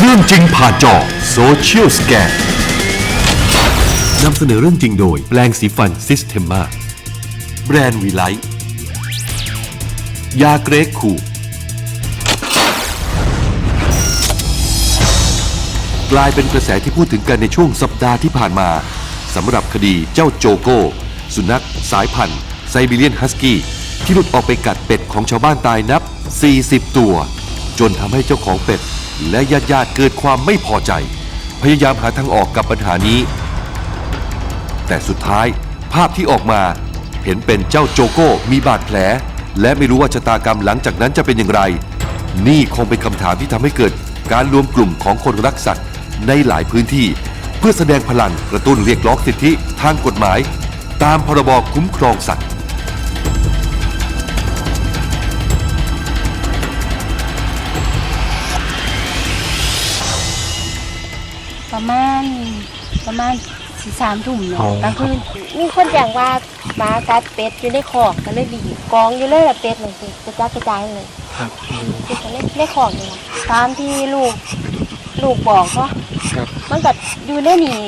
เรื่องจริงผ่านจอโซเชียลสแกนนำเสนอเรื่องจริงโดย แปลงสีฟันซิสเทมมาแบรนด์วีไลท์ยาเกรกคูกลายเป็นกระแสที่พูดถึงกันในช่วงสัปดาห์ที่ผ่านมาสำหรับคดีเจ้าโจโก้ สุนัขสายพันธุ์ไซบีเรียนฮัสกี้ ที่หลุดออกไปกัดเป็ดของชาวบ้านตายนับ 40 ตัว จนทำให้เจ้าของเป็ด และญาติญาติๆเกิดความไม่พอใจ พยายามหาทางออกกับปัญหานี้ แต่สุดท้ายภาพที่ออกมาเห็นเป็นเจ้าโจโก้มีบาดแผล และไม่รู้ว่าชะตากรรมหลังจากนั้นจะเป็นอย่างไร นี่คงเป็นคำถามที่ทำให้เกิดการรวมกลุ่มของคนรักสัตว์ในหลายพื้นที่ เพื่อแสดงพลังกระตุ้นเรียกร้องสิทธิทางกฎหมาย ตามพรบคุ้มครองสัตว์ ประมาณประมาณสี่สามทุ่มเนี่ยอ๋อ กลางคืนมีคนแจ้งว่าหมากัดเป็ดอยู่ในคอกก็เลยบีบกองอยู่เลยละเป็ดเลยสิกระจายกระจายเลยครับอืมคือเขาเล่นในคอกนี่แหละตามที่ลูกลูกบอกเนาะครับมันก็อยู่ในนี่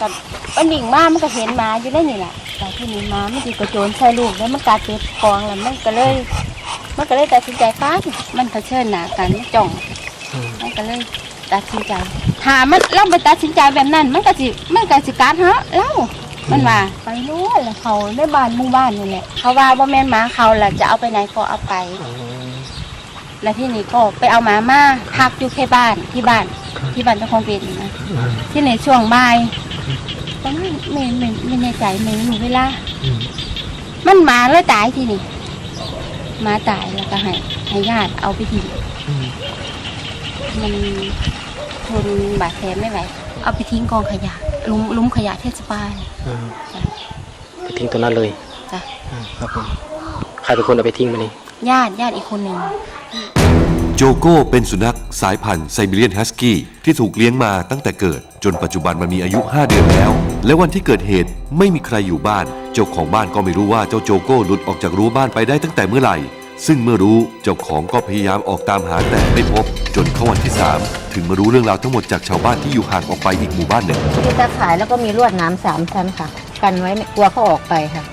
กับมันดิ่งมามันก็เห็นหมาอยู่ในนี่แหละแต่ที่นี่หมามันดีกระโจนใส่ลูกแล้วมันกัดเป็ดกองแล้วมันก็เลย มันก็เลยตัดสินใจป้านมันเผชิญหน้ากันมันจ้อง อืมมันก็เลย ตัดสินใจหามันเราไปตัดสินใจแบบนั้น มันก็สิมันก็สิการฮะเล่ามันว่าไปรู้แล้วเขาในบ้านหมู่บ้านนี่แหละเขาว่าบ่แม่นหมาเขาแหละจะเอาไปไหนก็เอาไปอืมแล้วที่นี่ก็ไปเอาหมามาพักอยู่แค่บ้านที่บ้านที่บ้านเจ้าของเป็ดนี่นะอืมที่ในช่วงบ่ายประมาณไม่ไม่ไม่แน่ใจไม่มีเวลาอืมมันหมาเลยตายที่นี่หมาตายแล้วก็ให้ให้ญาติเอาไปทิ้งอืมมัน ทนบาดแผลไม่ไหว เอาไปทิ้งกองขยะหลุมหลุมขยะเทศบาลอืมไปทิ้งตรงนั้นเลยจ้ะอืมครับผมใครเป็นคนเอาไปทิ้งมานี่ญาติญาติอีกคนหนึ่ง โจโก้เป็นสุนัขสายพันธุ์ไซบีเรียนฮัสกี้ที่ถูกเลี้ยงมาตั้งแต่เกิด จนปัจจุบันมันมีอายุ 5 เดือนแล้ว และวันที่เกิดเหตุไม่มีใครอยู่บ้าน เจ้าของบ้านก็ไม่รู้ว่าเจ้าโจโก้หลุดออกจากรั้วบ้านไปได้ตั้งแต่เมื่อไหร่ ซึ่งเมื่อรู้เจ้าของก็พยายามออกตามหาแต่ไม่พบ จนเข้าวันที่ 3 ถึงมารู้เรื่องราวทั้งหมดจากชาวบ้านที่อยู่ห่างออกไปอีกหมู่บ้านหนึ่งมีตาข่ายแล้วก็มีลวดหน้ำสามชั้นค่ะ กันไว้ไม่กลัวเขาออกไปค่ะ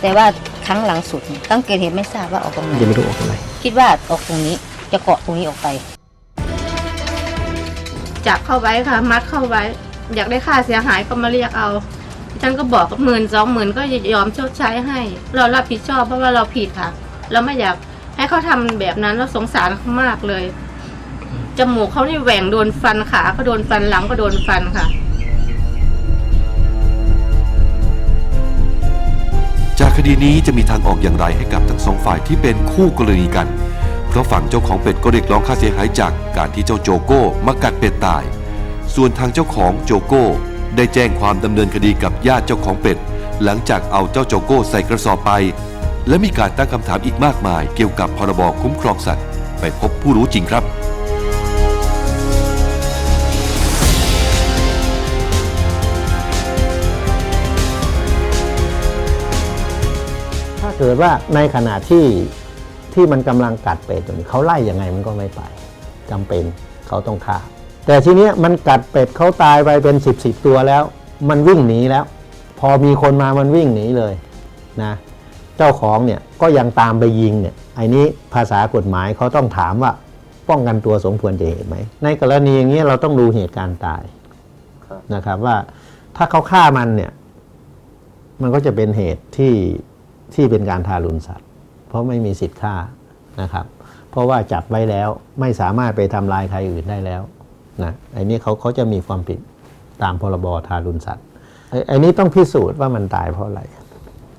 แต่ว่าครั้งหลังสุดเนี่ยตั้งเกิดเหตุไม่ทราบว่าออกตรงไหนยังไม่รู้ออกตรงไหนคิดว่าออกตรงนี้จะเกาะตรงนี้ออกไป จับเข้าไว้ค่ะ มัดเข้าไว้ อยากได้ค่าเสียหายก็มาเรียกเอาฉันก็บอกหมื่นสองหมื่นก็ยอมชดใช้ให้ เรารับผิดชอบเพราะว่าเราผิดค่ะ เราไม่อยาก ให้เขาทำแบบนั้นเราสงสารเขามากเลย จมูกเขานี่แหว่งโดนฟันขาก็โดนฟันหลังก็โดนฟันค่ะ จากคดีนี้จะมีทางออกอย่างไรให้กับทั้งสองฝ่ายที่เป็นคู่กรณีกัน เพราะฝั่งเจ้าของเป็ดก็เรียกร้องค่าเสียหายจากการที่เจ้าโจโก้มากัดเป็ดตาย ส่วนทางเจ้าของโจโก้ได้แจ้งความดำเนินคดีกับญาติเจ้าของเป็ด หลังจากเอาเจ้าโจโก้ใส่กระสอบไป และมีการตั้งคำถามอีกมากมายเกี่ยวกับพรบคุ้มครองสัตว์ ไปพบผู้รู้จริงครับ ถ้าเกิดว่าในขณะที่ที่มันกำลังกัดเป็ดอยู่เขาไล่ยังไงมันก็ไม่ไปจำเป็นเขาต้องฆ่าแต่ทีนี้มันกัดเป็ดเขาตายไปเป็นสิบสิบตัวแล้ว มันวิ่งหนีแล้ว พอมีคนมามันวิ่งหนีเลยนะ เจ้าของเนี่ยก็ยังตามไปยิงเนี่ยไอ้นี้ภาษากฎหมายเขาต้องถามว่าป้องกันตัวสมควรจะเหตุไหม ในกรณีอย่างนี้ยเราต้องดูเหตุการณ์ตายนะครับว่าถ้าเขาฆ่ามันเนี่ย มันก็จะเป็นเหตุที่ที่เป็นการทารุณสัตว์ เพราะไม่มีสิทธิ์ฆ่านะครับ เพราะว่าจับไว้แล้วไม่สามารถไปทำลายใครอื่นได้แล้วนะไอ้นี้เขาเขาจะมีความผิดตามพรบทารุณสัตว์ไอ้ไอ้นี้ต้องพิสูจน์ว่ามันตายเพราะอะไร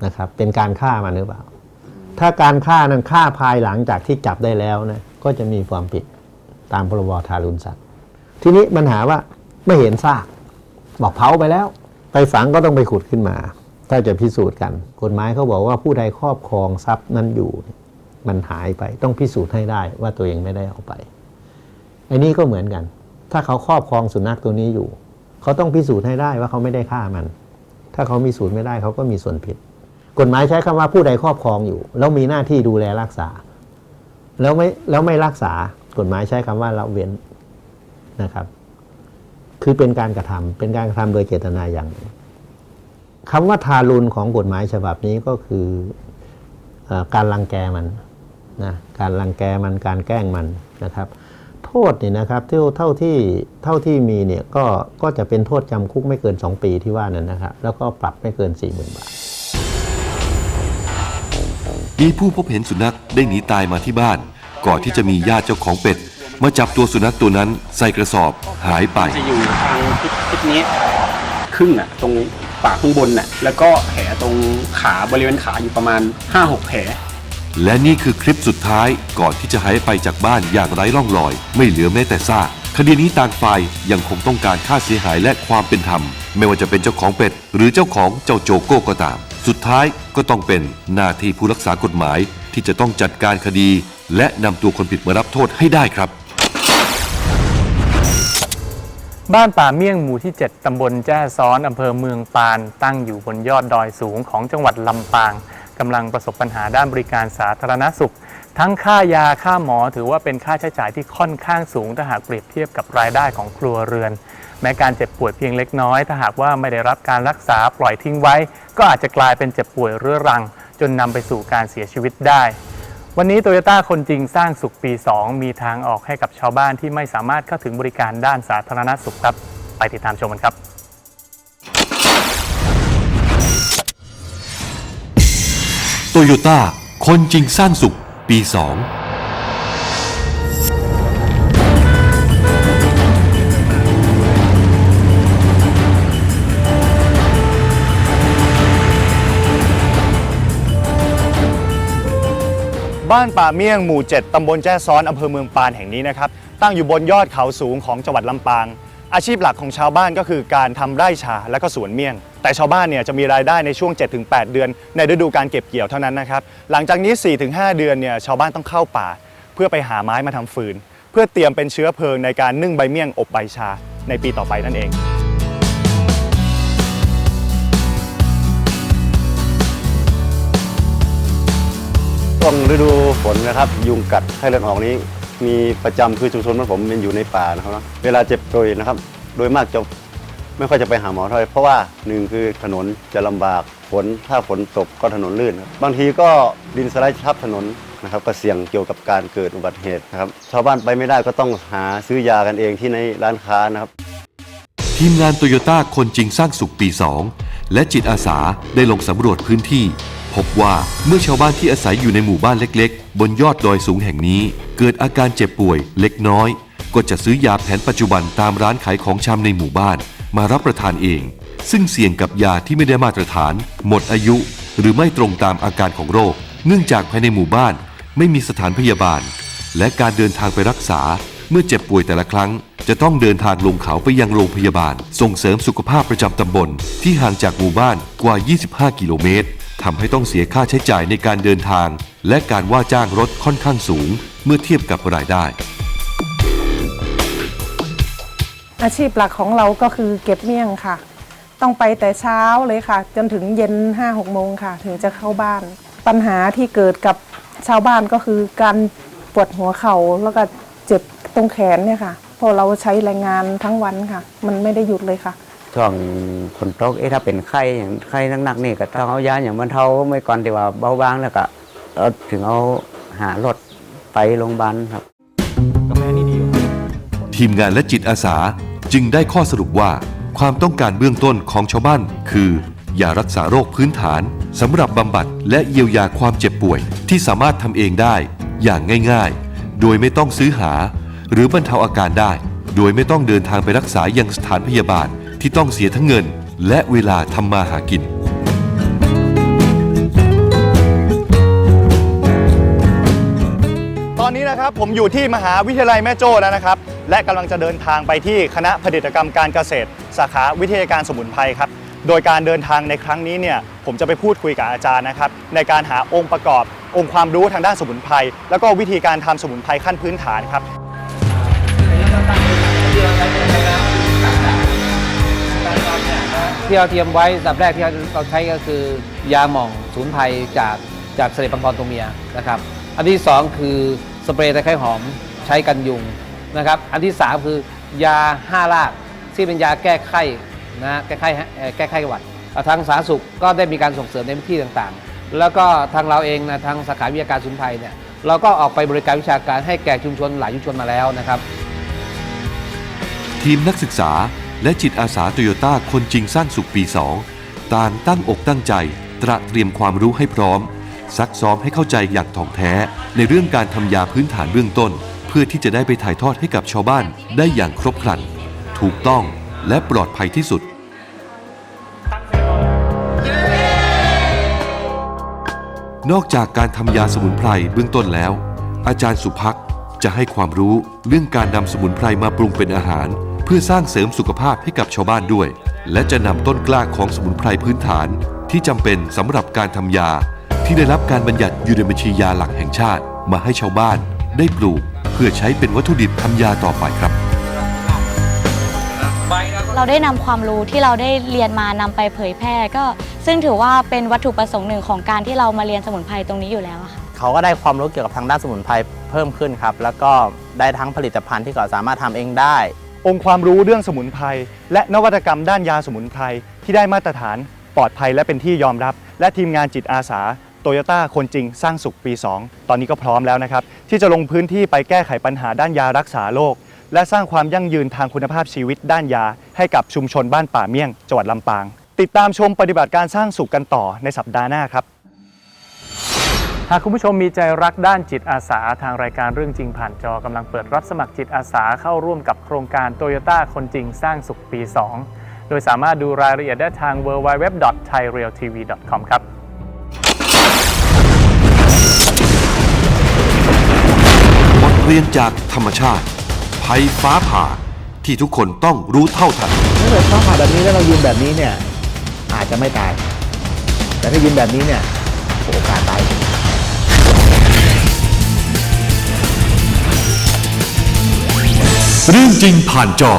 นะครับ เป็นการฆ่ามันหรือเปล่า ถ้าการฆ่านั้นฆ่าภายหลังจากที่จับได้แล้วนะก็จะมีความผิดตามพรบทารุณสัตว์ทีนี้ปัญหาว่าไม่เห็นซากบอกเผาไปแล้ว ไปฝังก็ต้องไปขุดขึ้นมา ถ้าจะพิสูจน์กัน กฎหมายเขาบอกว่าผู้ใดครอบครองทรัพย์นั้นอยู่มันหายไปต้องพิสูจน์ให้ได้ว่าตัวเองไม่ได้เอาไปไอ้นี่ก็เหมือนกัน ถ้าเขาครอบครองสุนัขตัวนี้อยู่ เขาต้องพิสูจน์ให้ได้ว่าเขาไม่ได้ฆ่ามัน ถ้าเขามีสูจน์ไม่ได้เขาก็มีส่วนผิด กฎหมายใช้คำว่าผู้ใดครอบครองอยู่ แล้วมีหน้าที่ดูแลรักษา แล้วไม่แล้วไม่รักษากฎหมายใช้คำว่าละเว้นนะครับ คือเป็นการกระทำเป็นการกระทำโดยเจตนาอย่างหนึ่งคำว่าทารุณของกฎหมายฉบับนี้ก็คืออการรังแกมันนะการรังแกมันการแกล้งมันนะครับ โทษนี่นะครับเท่าเท่าที่เท่าที่มีเนี่ยก็ก็จะเป็นโทษจำคุกไม่เกิน 2 ปีที่ว่านั้นนะครับ แล้วก็ปรับไม่เกิน 4 0,000 บาท มีผู้พบเห็นสุนัขได้หนีตายมาที่บ้าน ก่อนที่จะมีญาติเจ้าของเป็ด มาจับตัวสุนัขตัวนั้นใส่กระสอบหายไป จะอยู่ทางทิศทิศนี้ครึ่งอะ ตรงปากข้างบนน่ะแล้วก็แผลตรงขาบริเวณขาอยู่ประมาณ 5-6 แผล และนี่คือคลิปสุดท้ายก่อนที่จะหายไปจากบ้านอย่างไร้ร่องรอย ไม่เหลือแม้แต่ซากคดีนี้ต่างฝ่ายยังคงต้องการค่าเสียหายและความเป็นธรรม ไม่ว่าจะเป็นเจ้าของเป็ด หรือเจ้าของเจ้าโจโก้ก็ตาม สุดท้ายก็ต้องเป็นหน้าที่ผู้รักษากฎหมายที่จะต้องจัดการคดี และนำตัวคนผิดมารับโทษให้ได้ครับ บ้านป่าเมี่ยงหมู่ที่ 7 ตำบลแจ้ซ้อน อำเภอเมืองปาน ตั้งอยู่บนยอดดอยสูงของจังหวัดลำปาง กำลังประสบปัญหาด้านบริการสาธารณสุข ทั้งค่ายาค่าหมอถือว่าเป็นค่าใช้จ่ายที่ค่อนข้างสูงถ้าหากเปรียบเทียบกับรายได้ของครัวเรือน แม้การเจ็บป่วยเพียงเล็กน้อย ถ้าหากว่าไม่ได้รับการรักษาปล่อยทิ้งไว้ ก็อาจจะกลายเป็นเจ็บป่วยเรื้อรัง จนนำไปสู่การเสียชีวิตได้ วันนี้โตโยต้าคนจริงสร้างสุขปี 2 มีทางออกให้กับชาวบ้านที่ไม่สามารถเข้าถึงบริการด้านสาธารณสุขครับ ไปติดตามชมกันครับโตโยต้าคนจริงสร้างสุข ปี 2บ้านป่าเมี่ยงหมู่ 7 ตำบลแจ้ซ้อน อำเภอเมืองปานแห่งนี้นะครับ ตั้งอยู่บนยอดเขาสูงของจังหวัดลำปาง อาชีพหลักของชาวบ้านก็คือการทำไร่ชาและก็สวนเมี่ยง แต่ชาวบ้านเนี่ยจะมีรายได้ในช่วง 7-8 เดือน ในฤดูการเก็บเกี่ยวเท่านั้นนะครับ หลังจากนี้ 4-5 เดือนเนี่ยชาวบ้านต้องเข้าป่า เพื่อไปหาไม้มาทำฟืน เพื่อเตรียมเป็นเชื้อเพลิงในการนึ่งใบเมี่ยงอบใบชาในปีต่อไปนั่นเอง ช่วงฤดูฝนนะครับ ยุงกัดไข้เลือดออกนี้ มีประจำคือชุมชนบ้านผมเป็นอยู่ในป่านะครับเนะเวลาเจ็บป่วยนะครับ โดยมากจะไม่ค่อยจะไปหาหมอเท่าไหร่เพราะว่าหนึ่งคือถนนจะลำบากฝนถ้าฝนตกก็ถนนลื่นครับบางทีก็ดินสไลด์ทับถนนนะครับก็เสี่ยงเกี่ยวกับการเกิดอุบัติเหตุนะครับชาวบ้านไปไม่ได้ก็ต้องหาซื้อยากันเองที่ในร้านค้านะครับ ทีมงานโตโยต้าคนจริงสร้างสุขปี 2 และจิตอาสาได้ลงสำรวจพื้นที่ พบว่าเมื่อชาวบ้านที่อาศัยอยู่ในหมู่บ้านเล็กๆ บนยอดดอยสูงแห่งนี้ เกิดอาการเจ็บป่วยเล็กน้อย ก็จะซื้อยาแผนปัจจุบันตามร้านขายของชำในหมู่บ้าน มารับประทานเอง ซึ่งเสี่ยงกับยาที่ไม่ได้มาตรฐาน หมดอายุ หรือไม่ตรงตามอาการของโรค เนื่องจากภายในหมู่บ้าน ไม่มีสถานพยาบาล และการเดินทางไปรักษา เมื่อเจ็บป่วยแต่ละครั้ง จะต้องเดินทางลงเขาไปยังโรงพยาบาล ส่งเสริมสุขภาพประจำตำบล ที่ห่างจากหมู่บ้านกว่า 25 กิโลเมตร ทำให้ต้องเสียค่าใช้จ่ายในการเดินทาง และการว่าจ้างรถค่อนข้างสูง เมื่อเทียบกับรายได้ อาชีพหลักของเราก็คือเก็บเมี่ยงค่ะ ต้องไปแต่เช้าเลยค่ะ จนถึงเย็น5้าหกโมงค่ะ ถึงจะเข้าบ้าน ปัญหาที่เกิดกับชาวบ้านก็คือการปวดหัวเข่าแล้วก็เจ็บตรงแขนเนี่ยค่ะเพราะเราใช้แรงงานทั้งวันค่ะ มันไม่ได้หยุดเลยค่ะ ช่วงฝนตกเอ๊ะถ้าเป็นไข้อย่างไข้หนักๆนี่ก็ต้องเอายาอย่างบรรเทาเมื่อก่อนที่ว่าเบาบางแล้วก็ถึงเอาหารถไปโรงพยาบาลครับทีมงานและจิตอาสาจึงได้ข้อสรุปว่าความต้องการเบื้องต้นของชาวบ้านคือยารักษาโรคพื้นฐานสำหรับบำบัดและเยียวยาความเจ็บป่วย ที่สามารถทำเองได้อย่างง่ายๆ โดยไม่ต้องซื้อหา หรือบรรเทาอาการได้ โดยไม่ต้องเดินทางไปรักษายังสถานพยาบาล ที่ต้องเสียทั้งเงิน และเวลาทำมาหากิน ตอนนี้นะครับผมอยู่ที่มหาวิทยาลัยแม่โจ้แล้วนะครับ และกำลังจะเดินทางไปที่คณะผลิตกรรมการเกษตร สาขาวิทยาการสมุนไพรครับ โดยการเดินทางในครั้งนี้เนี่ยผมจะไปพูดคุยกับอาจารย์นะครับ ในการหาองค์ประกอบ องค์ความรู้ทางด้านสมุนไพรแล้วก็วิธีการทำสมุนไพรขั้นพื้นฐานครับ ที่เรา เตรียมไว้อันดับแรกที่เราใช้ก็คือยาหม่องสูนไพรจากจากเสลดปังกรตัวเมียนะครับ อันที่สองคือสเปรย์ตะไคร้หอมใช้กันยุงนะครับ อันที่สามคือยา5รากที่เป็นยาแก้ไข้นะแก้ไข้แก้ไข้หวัดทางสาธารณสุขก็ได้มีการส่งเสริมในพื้นที่ต่างๆ แล้วก็ทางเราเองนะทางสาขาวิทยาการสมุนไพรเนี่ยเราก็ออกไปบริการวิชาการให้แก่ชุมชนหลายชุมชนมาแล้วนะครับ ทีมนักศึกษา และจิตอาสาโตโยต้าคนจริงสร้างสุขปี 2 ต่างตั้งอกตั้งใจ ตระเตรียมความรู้ให้พร้อม ซักซ้อมให้เข้าใจอย่างถ่องแท้ ในเรื่องการทำยาพื้นฐานเบื้องต้น เพื่อที่จะได้ไปถ่ายทอดให้กับชาวบ้านได้อย่างครบครัน ถูกต้องและปลอดภัยที่สุดนอกจากการทำยาสมุนไพรเบื้องต้นแล้ว อาจารย์สุพักจะให้ความรู้เรื่องการนำสมุนไพรมาปรุงเป็นอาหาร พื่อสร้างเสริมสุขภาพให้กับชาวบ้านด้วย และจะนำต้นกล้าของสมุนไพรพื้นฐาน ที่จำเป็นสำหรับการทำยา ที่ได้รับการบัญญัติอยู่ในบัญชียาหลักแห่งชาติ มาให้ชาวบ้าน ได้ปลูก เพื่อใช้เป็นวัตถุดิบทำยาต่อไปครับ เราได้นำความรู้ที่เราได้เรียนมานำไปเผยแพร่ก็ซึ่งถือว่าเป็นวัตถุประสงค์หนึ่งของการที่เรามาเรียนสมุนไพรตรงนี้อยู่แล้วอะค่ะ เขาก็ได้ความรู้เกี่ยวกับทางด้านสมุนไพรเพิ่มขึ้นครับ แล้วก็ได้ทั้งผลิตภัณฑ์ที่เขาสามารถทำเองได้ องค์ความรู้เรื่องสมุนไพรและนวัตกรรมด้านยาสมุนไพรที่ได้มาตรฐานปลอดภัยและเป็นที่ยอมรับ และทีมงานจิตอาสาโตโยต้าคนจริงสร้างสุขปี 2 ตอนนี้ก็พร้อมแล้วนะครับ ที่จะลงพื้นที่ไปแก้ไขปัญหาด้านยารักษาโรคและสร้างความยั่งยืนทางคุณภาพชีวิตด้านยา ให้กับชุมชนบ้านป่าเมี่ยงจังหวัดลำปาง ติดตามชมปฏิบัติการสร้างสุขกันต่อในสัปดาห์หน้าครับ หากคุณผู้ชมมีใจรักด้านจิตอาสา ทางรายการเรื่องจริงผ่านจอกำลังเปิดรับสมัครจิตอาสาเข้าร่วมกับโครงการโตโยต้าคนจริงสร้างสุขปี 2 โดยสามารถดูรายละเอียดได้ทาง www.thairealtv.com ครับบทเรียนจากธรรมชาติ ภัยฟ้าผ่าที่ทุกคนต้องรู้เท่าทัน ถ้าเกิดฟ้าผ่าแบบนี้แล้วเรายืนแบบนี้เนี่ยอาจจะไม่ตาย แต่ถ้ายืนแบบนี้เนี่ยโอกาสตาย เรื่องจริงผ่านจอ